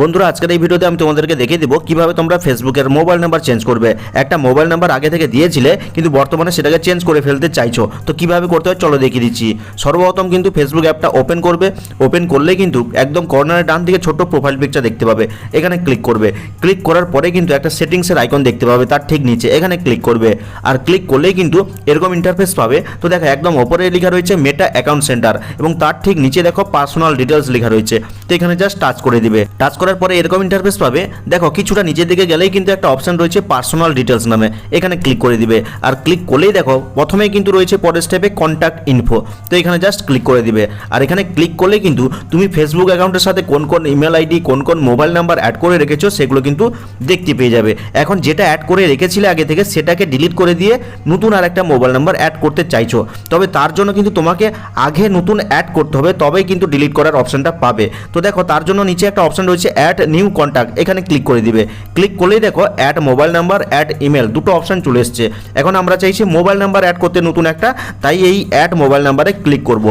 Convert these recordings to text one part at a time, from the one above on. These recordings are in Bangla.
বন্ধুরা, আজকের এই ভিডিওতে আমি তোমাদেরকে দেখিয়ে দিব কীভাবে তোমরা ফেসবুকের মোবাইল নাম্বার চেঞ্জ করবে। একটা মোবাইল নাম্বার আগে থেকে দিয়েছিলে, কিন্তু বর্তমানে সেটাকে চেঞ্জ করে ফেলতে চাইছো। তো কীভাবে করতে হয় চলো দেখিয়ে দিচ্ছি। সর্বপ্রথম কিন্তু ফেসবুক অ্যাপটা ওপেন করবে। ওপেন করলে কিন্তু একদম কর্নারের ডান দিকে ছোট্ট প্রোফাইল পিকচার দেখতে পাবে। এখানে ক্লিক করবে। ক্লিক করার পরে কিন্তু একটা সেটিংসের আইকন দেখতে পাবে তার ঠিক নিচে। এখানে ক্লিক করবে। আর ক্লিক করলেই কিন্তু এরকম ইন্টারফেস পাবে। তো দেখো, একদম ওপরে লেখা রয়েছে মেটা অ্যাকাউন্ট সেন্টার এবং তার ঠিক নিচে দেখো পার্সোনাল ডিটেলস লেখা রয়েছে। তো এখানে জাস্ট টাচ করে দিবে। টাচ করার পরে এরকম ইন্টারফেস পাবে। দেখো, কিছুটা নিচের দিকে গেলেই কিন্তু একটা অপশন রয়েছে পার্সোনাল ডিটেলস নামে। এখানে ক্লিক করে দিবে। আর ক্লিক করলেই দেখো, প্রথমেই কিন্তু রয়েছে পরের স্টেপে কন্ট্যাক্ট ইনফো তো এখানে জাস্ট ক্লিক করে দিবে। আর এখানে ক্লিক করলে কিন্তু তুমি ফেসবুক অ্যাকাউন্টের সাথে কোন কোন ইমেল আইডি কোন কোন মোবাইল নাম্বার অ্যাড করে রেখেছো, সেগুলো কিন্তু দেখতে পেয়ে যাবে। এখন যেটা অ্যাড করে রেখেছিলে আগে থেকে, সেটাকে ডিলিট করে দিয়ে নতুন আর একটা মোবাইল নাম্বার অ্যাড করতে চাইছো। তবে তার জন্য কিন্তু তোমাকে আগে নতুন অ্যাড করতে হবে, তবেই কিন্তু ডিলিট করার অপশনটা পাবে। তো দেখো, তার জন্য নিচে একটা অপশন রয়েছে অ্যাড নিউ কন্ট্যাক্ট এখানে ক্লিক করে দিবে। ক্লিক করলেই দেখো add mobile number add email দুটো অপশন চলে এসছে। এখন আমরা চাইছি মোবাইল নাম্বার অ্যাড করতে নতুন একটা, তাই এই অ্যাড মোবাইল নাম্বারে ক্লিক করব।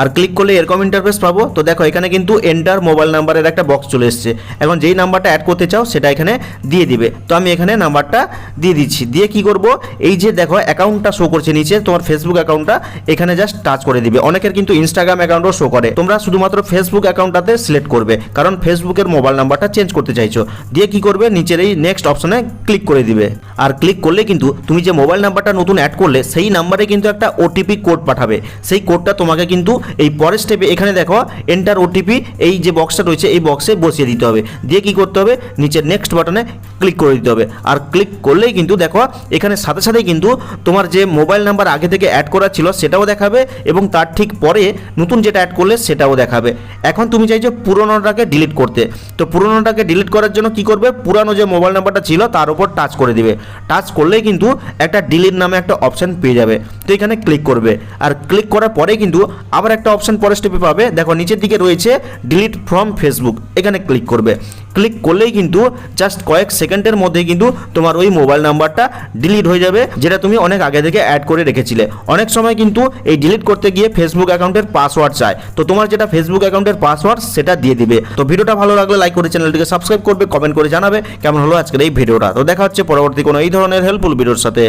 আর ক্লিক করলে এরকম ইন্টারফেস পাবো। তো দেখো, এখানে কিন্তু এন্টার মোবাইল নাম্বারের একটা বক্স চলে এসছে। এখন যেই নাম্বারটা অ্যাড করতে চাও, সেটা এখানে দিয়ে দিবে। তো আমি এখানে নাম্বারটা দিয়ে দিচ্ছি। দিয়ে কি করব? এই যে দেখো অ্যাকাউন্টটা শো করছে নিচে, তোমার ফেসবুক অ্যাকাউন্টটা এখানে জাস্ট টাচ করে দিবে। অনেকের কিন্তু ইনস্টাগ্রাম অ্যাকাউন্টও শো করে। তোমরা শুধুমাত্র ফেসবুক অ্যাকাউন্টটাতে সিলেক্ট করবে, কারণ ফেসবুকের মোবাইল নাম্বারটা চেঞ্জ করতে চাইছো। দিয়ে কি করবে? নিচের এই নেক্সট অপশনে ক্লিক করে দিবে। আর ক্লিক করলে কিন্তু তুমি যে মোবাইল নাম্বারটা নতুন অ্যাড করলে, সেই নাম্বারে কিন্তু একটা ওটিপি কোড পাঠাবে। সেই কোডটা তোমাকে কিন্তু এই পরের স্টেপে এখানে দেখো এন্টার ওটিপি এই যে বক্সটা রয়েছে, এই বক্সে বসিয়ে দিতে হবে। দিয়ে কি করতে হবে? নিচে নেক্সট বাটনে ক্লিক করে দিতে হবে। আর ক্লিক করলেই কিন্তু দেখো, এখানে সাথে সাথে কিন্তু তোমার যে মোবাইল নাম্বার আগে থেকে অ্যাড করা ছিল, সেটাও দেখাবে এবং তার ঠিক পরে নতুন যেটা অ্যাড করলে সেটাও দেখাবে। এখন তুমি চাইছো পুরোনোটাকে ডিলিট করতে। তো পুরোনোটাকে ডিলিট করার জন্য কি করবে? পুরানো যে মোবাইল নাম্বারটা ছিল, তার উপর টাচ করে দিবে। টাচ করলেই কিন্তু একটা ডিলিট নামে একটা অপশান পেয়ে যাবে। তো এখানে ক্লিক করবে। আর ক্লিক করার পরে কিন্তু আবার একটা অপশান পরে স্টেপে পাবে। দেখো, নিচের দিকে রয়েছে ডিলিট ফ্রম ফেসবুক এখানে ক্লিক করবে। ক্লিক করলেই কিন্তু জাস্ট কয়েক সেকেন্ডের মধ্যে কিন্তু তোমার ওই মোবাইল নাম্বারটা ডিলিট হয়ে যাবে, যেটা তুমি অনেক আগে থেকে অ্যাড করে রেখেছিলে। অনেক সময় কিন্তু এই ডিলিট করতে গিয়ে ফেসবুক অ্যাকাউন্টের পাসওয়ার্ড চায়। তো তোমার যেটা ফেসবুক অ্যাকাউন্টের পাসওয়ার্ড সেটা দিয়ে দিবে। তো ভিডিওটা ভালো লাগলে লাইক করে চ্যানেলটিকে সাবস্ক্রাইব করবে কমেন্ট করে জানাবে। কেমন হলো আজকের এই ভিডিওটা? তো দেখা হচ্ছে পরবর্তী কোনো এই ধরনের হেল্পফুল ভিডিওর সাথে।